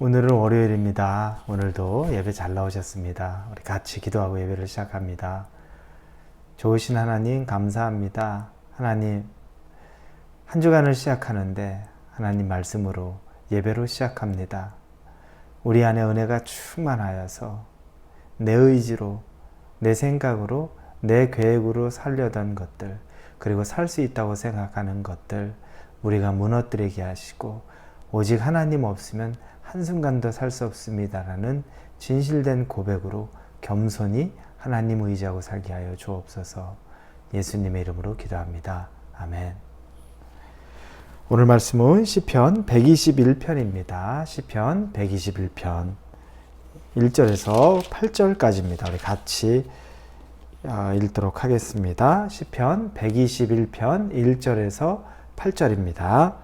오늘은 월요일입니다. 오늘도 예배 잘 나오셨습니다. 우리 같이 기도하고 예배를 시작합니다. 좋으신 하나님 감사합니다. 하나님 한 주간을 시작하는데 하나님 말씀으로 예배로 시작합니다. 우리 안에 은혜가 충만하여서 내 의지로 내 생각으로 내 계획으로 살려던 것들 그리고 살 수 있다고 생각하는 것들 우리가 무너뜨리게 하시고 오직 하나님 없으면 한순간도 살 수 없습니다라는 진실된 고백으로 겸손히 하나님 의지하고 살게 하여 주옵소서 예수님의 이름으로 기도합니다. 아멘. 오늘 말씀은 시편 121편입니다. 시편 121편 1절에서 8절까지입니다. 우리 같이 어, 읽도록 하겠습니다. 시편 121편 1절에서 8절입니다.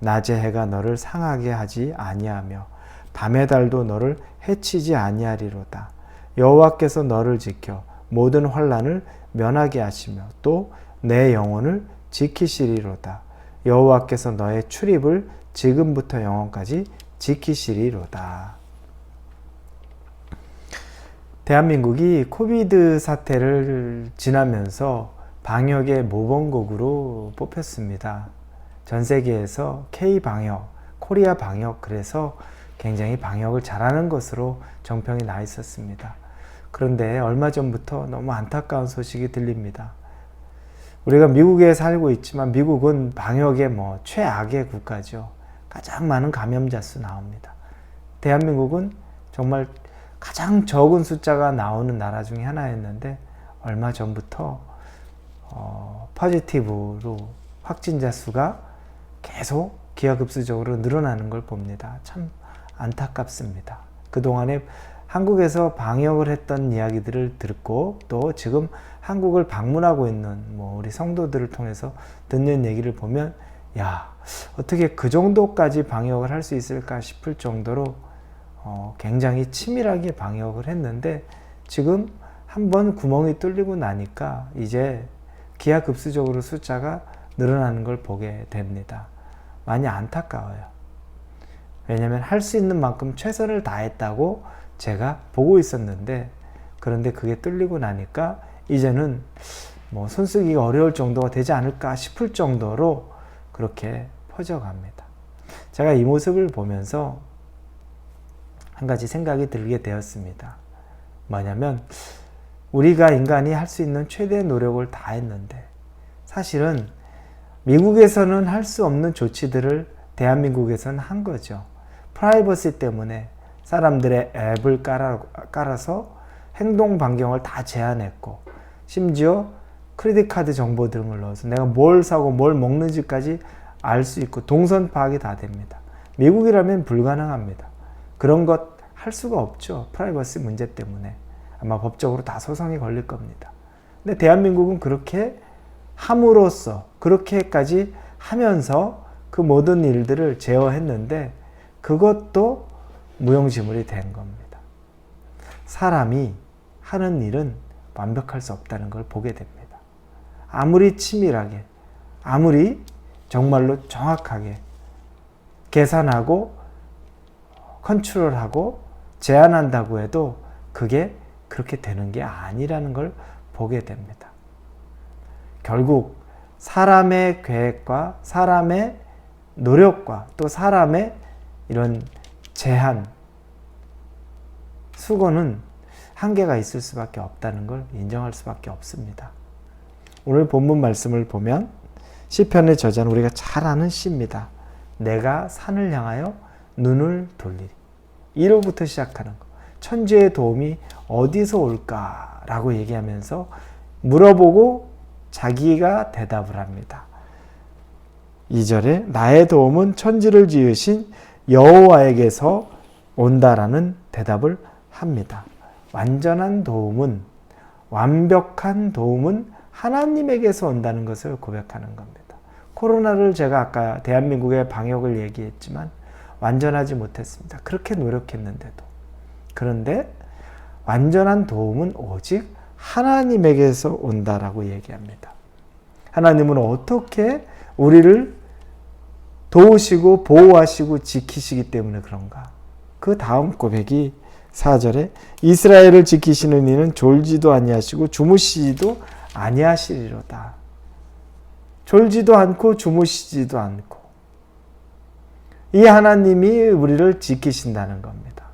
낮의 해가 너를 상하게 하지 아니하며 밤의 달도 너를 해치지 아니하리로다. 여호와께서 너를 지켜 모든 환란을 면하게 하시며 또 내 영혼을 지키시리로다. 여호와께서 너의 출입을 지금부터 영원까지 지키시리로다. 대한민국이 코비드 사태를 지나면서 방역의 모범국으로 뽑혔습니다. 전 세계에서 K 방역, 코리아 방역 그래서 굉장히 방역을 잘하는 것으로 정평이 나 있었습니다. 그런데 얼마 전부터 너무 안타까운 소식이 들립니다. 우리가 미국에 살고 있지만 미국은 방역의 뭐 최악의 국가죠. 가장 많은 감염자 수 나옵니다. 대한민국은 정말 가장 적은 숫자가 나오는 나라 중에 하나였는데 얼마 전부터 어, 포지티브로 확진자 수가 계속 기하급수적으로 늘어나는 걸 봅니다. 참 안타깝습니다. 그동안에 한국에서 방역을 했던 이야기들을 듣고 또 지금 한국을 방문하고 있는 뭐 우리 성도들을 통해서 듣는 얘기를 보면 야 어떻게 그 정도까지 방역을 할 수 있을까 싶을 정도로 어, 굉장히 치밀하게 방역을 했는데 지금 한번 구멍이 뚫리고 나니까 이제 기하급수적으로 숫자가 늘어나는 걸 보게 됩니다. 많이 안타까워요. 왜냐하면 할 수 있는 만큼 최선을 다했다고 제가 보고 있었는데 그런데 그게 뚫리고 나니까 이제는 뭐 손쓰기가 어려울 정도가 되지 않을까 싶을 정도로 그렇게 퍼져갑니다. 제가 이 모습을 보면서 한 가지 생각이 들게 되었습니다. 뭐냐면 우리가 인간이 할 수 있는 최대의 노력을 다 했는데 사실은 미국에서는 할 수 없는 조치들을 대한민국에서는 한 거죠. 프라이버시 때문에 사람들의 앱을 깔아, 깔아서 행동 반경을 다 제한했고 심지어 크레딧 카드 정보 등을 넣어서 내가 뭘 사고 뭘 먹는지까지 알 수 있고 동선 파악이 다 됩니다. 미국이라면 불가능합니다. 그런 것 할 수가 없죠. 프라이버시 문제 때문에. 아마 법적으로 다 소송이 걸릴 겁니다. 근데 대한민국은 그렇게 함으로써 그렇게까지 하면서 그 모든 일들을 제어했는데 그것도 무용지물이 된 겁니다. 사람이 하는 일은 완벽할 수 없다는 걸 보게 됩니다. 아무리 치밀하게, 아무리 정말로 정확하게 계산하고 컨트롤하고 제한한다고 해도 그게 그렇게 되는 게 아니라는 걸 보게 됩니다. 결국 사람의 계획과 사람의 노력과 또 사람의 이런 제한, 수고는 한계가 있을 수밖에 없다는 걸 인정할 수밖에 없습니다. 오늘 본문 말씀을 보면 시편의 저자는 우리가 잘 아는 시입니다. 내가 산을 향하여 눈을 돌리리. 1호부터 시작하는 거. 천지의 도움이 어디서 올까라고 얘기하면서 물어보고 자기가 대답을 합니다. 2절에 나의 도움은 천지를 지으신 여호와에게서 온다라는 대답을 합니다. 완전한 도움은 완벽한 도움은 하나님에게서 온다는 것을 고백하는 겁니다. 코로나를 제가 아까 대한민국의 방역을 얘기했지만 완전하지 못했습니다. 그렇게 노력했는데도. 그런데 완전한 도움은 오직 하나님에게서 온다라고 얘기합니다. 하나님은 어떻게 우리를 도우시고 보호하시고 지키시기 때문에 그런가? 그 다음 고백이 4절에 이스라엘을 지키시는 이는 졸지도 아니하시고 주무시지도 아니하시리로다. 졸지도 않고 주무시지도 않고 이 하나님이 우리를 지키신다는 겁니다.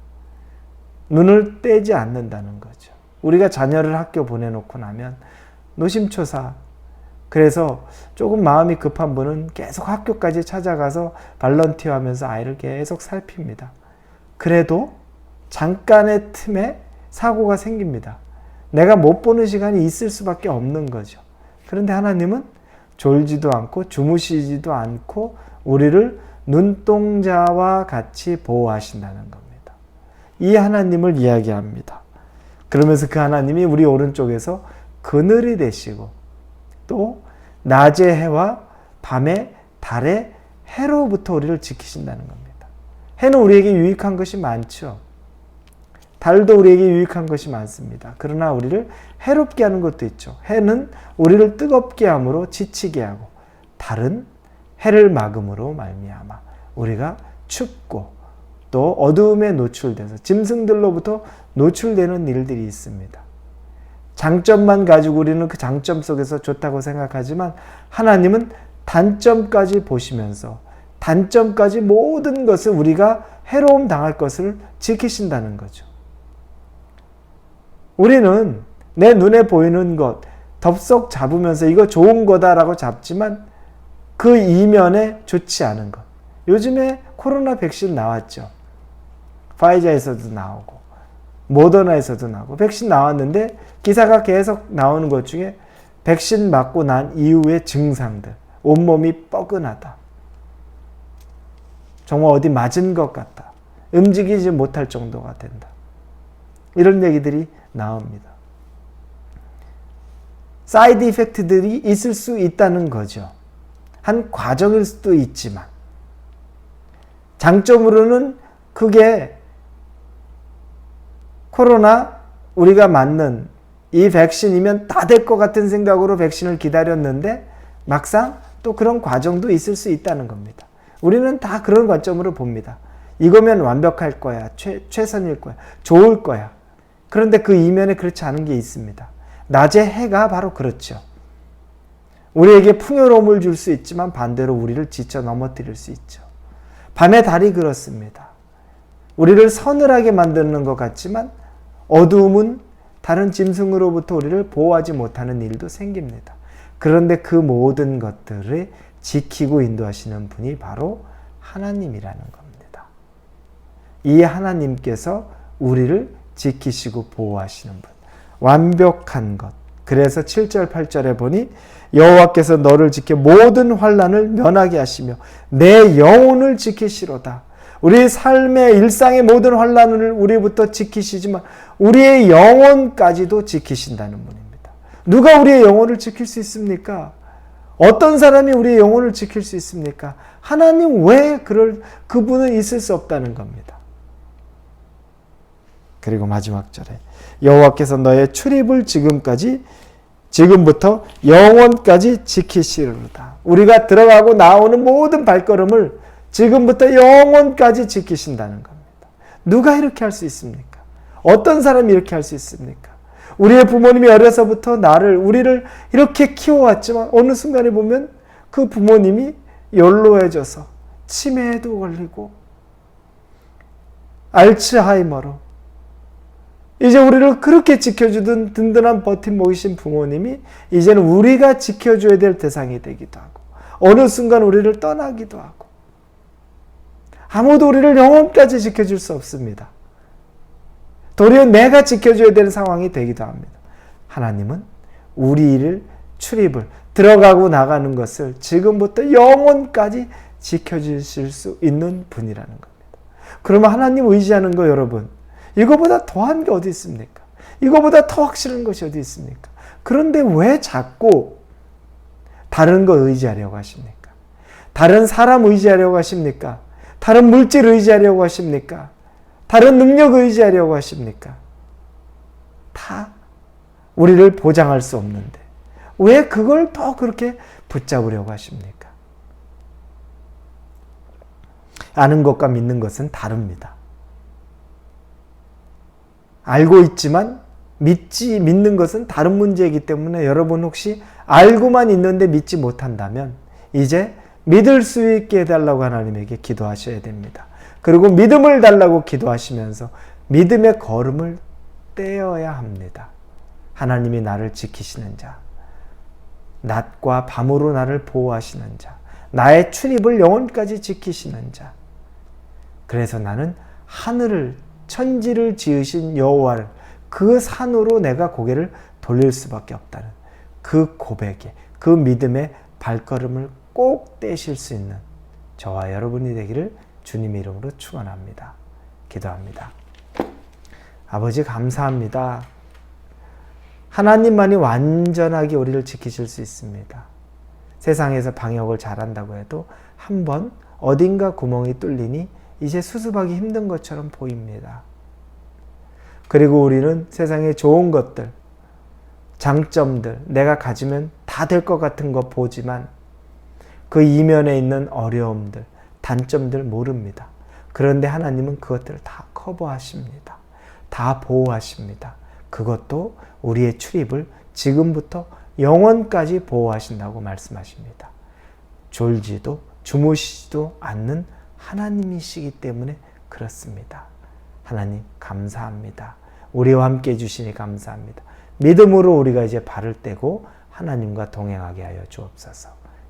눈을 떼지 않는다는 거죠. 우리가 자녀를 학교 보내놓고 나면 노심초사 그래서 조금 마음이 급한 분은 계속 학교까지 찾아가서 발런티어 하면서 아이를 계속 살핍니다. 그래도 잠깐의 틈에 사고가 생깁니다. 내가 못 보는 시간이 있을 수밖에 없는 거죠. 그런데 하나님은 졸지도 않고 주무시지도 않고 우리를 눈동자와 같이 보호하신다는 겁니다. 이 하나님을 이야기합니다. 그러면서 그 하나님이 우리 오른쪽에서 그늘이 되시고 또 낮의 해와 밤의 달의 해로부터 우리를 지키신다는 겁니다. 해는 우리에게 유익한 것이 많죠. 달도 우리에게 유익한 것이 많습니다. 그러나 우리를 해롭게 하는 것도 있죠. 해는 우리를 뜨겁게 함으로 지치게 하고 달은 해를 막음으로 말미암아 우리가 춥고 또 어두움에 노출돼서 짐승들로부터 노출되는 일들이 있습니다. 장점만 가지고 우리는 그 장점 속에서 좋다고 생각하지만 하나님은 단점까지 보시면서 단점까지 모든 것을 우리가 해로움 당할 것을 지키신다는 거죠. 우리는 내 눈에 보이는 것 덥석 잡으면서 이거 좋은 거다라고 잡지만 그 이면에 좋지 않은 것. 요즘에 코로나 백신 나왔죠. 파이자에서도 나오고 모더나에서도 나오고 백신 나왔는데 기사가 계속 나오는 것 중에 백신 맞고 난 이후의 증상들 온몸이 뻐근하다. 정말 어디 맞은 것 같다. 움직이지 못할 정도가 된다. 이런 얘기들이 나옵니다. 사이드 이펙트들이 있을 수 있다는 거죠. 한 과정일 수도 있지만 장점으로는 그게 코로나 우리가 맞는 이 백신이면 다 될 것 같은 생각으로 백신을 기다렸는데 막상 또 그런 과정도 있을 수 있다는 겁니다. 우리는 다 그런 관점으로 봅니다. 이거면 완벽할 거야. 최, 최선일 거야. 좋을 거야. 그런데 그 이면에 그렇지 않은 게 있습니다. 낮의 해가 바로 그렇죠. 우리에게 풍요로움을 줄 수 있지만 반대로 우리를 지쳐 넘어뜨릴 수 있죠. 밤의 달이 그렇습니다. 우리를 서늘하게 만드는 것 같지만 어두움은 다른 짐승으로부터 우리를 보호하지 못하는 일도 생깁니다. 그런데 그 모든 것들을 지키고 인도하시는 분이 바로 하나님이라는 겁니다. 이 하나님께서 우리를 지키시고 보호하시는 분. 완벽한 것. 그래서 7절 8절에 보니 여호와께서 너를 지켜 모든 환란을 면하게 하시며 내 영혼을 지키시로다. 우리 삶의 일상의 모든 환란을 우리부터 지키시지만 우리의 영혼까지도 지키신다는 분입니다. 누가 우리의 영혼을 지킬 수 있습니까? 어떤 사람이 우리의 영혼을 지킬 수 있습니까? 하나님 왜 그럴 그분은 있을 수 없다는 겁니다. 그리고 마지막 절에 여호와께서 너의 출입을 지금까지 지금부터 영원까지 지키시리로다. 우리가 들어가고 나오는 모든 발걸음을 지금부터 영원까지 지키신다는 겁니다. 누가 이렇게 할 수 있습니까? 어떤 사람이 이렇게 할 수 있습니까? 우리의 부모님이 어려서부터 나를 우리를 이렇게 키워왔지만 어느 순간에 보면 그 부모님이 연로해져서 치매에도 걸리고 알츠하이머로 이제 우리를 그렇게 지켜주던 든든한 버팀목이신 부모님이 이제는 우리가 지켜줘야 될 대상이 되기도 하고 어느 순간 우리를 떠나기도 하고 아무도 우리를 영원까지 지켜줄 수 없습니다. 도리어 내가 지켜줘야 되는 상황이 되기도 합니다. 하나님은 우리를 출입을 들어가고 나가는 것을 지금부터 영원까지 지켜주실 수 있는 분이라는 겁니다. 그러면 하나님 의지하는 거 여러분, 이거보다 더한 게 어디 있습니까? 이거보다 더 확실한 것이 어디 있습니까? 그런데 왜 자꾸 다른 거 의지하려고 하십니까? 다른 사람 의지하려고 하십니까? 다른 물질 의지하려고 하십니까? 다른 능력 의지하려고 하십니까? 다 우리를 보장할 수 없는데 왜 그걸 더 그렇게 붙잡으려고 하십니까? 아는 것과 믿는 것은 다릅니다. 알고 있지만 믿지 믿는 것은 다른 문제이기 때문에 여러분 혹시 알고만 있는데 믿지 못한다면 이제 믿을 수 있게 해달라고 하나님에게 기도하셔야 됩니다. 그리고 믿음을 달라고 기도하시면서 믿음의 걸음을 떼어야 합니다. 하나님이 나를 지키시는 자, 낮과 밤으로 나를 보호하시는 자, 나의 출입을 영원까지 지키시는 자. 그래서 나는 하늘을 천지를 지으신 여호와를 그 산으로 내가 고개를 돌릴 수밖에 없다는 그 고백에 그 믿음의 발걸음을 꼭 떼실 수 있는 저와 여러분이 되기를 주님의 이름으로 축원합니다. 기도합니다. 아버지 감사합니다. 하나님만이 완전하게 우리를 지키실 수 있습니다. 세상에서 방역을 잘한다고 해도 한 번 어딘가 구멍이 뚫리니 이제 수습하기 힘든 것처럼 보입니다. 그리고 우리는 세상의 좋은 것들, 장점들, 내가 가지면 다 될 것 같은 거 보지만 그 이면에 있는 어려움들, 단점들 모릅니다. 그런데 하나님은 그것들을 다 커버하십니다. 다 보호하십니다. 그것도 우리의 출입을 지금부터 영원까지 보호하신다고 말씀하십니다. 졸지도 주무시지도 않는 하나님이시기 때문에 그렇습니다. 하나님 감사합니다. 우리와 함께 해주시니 감사합니다. 믿음으로 우리가 이제 발을 떼고 하나님과 동행하게 하여 주옵소서.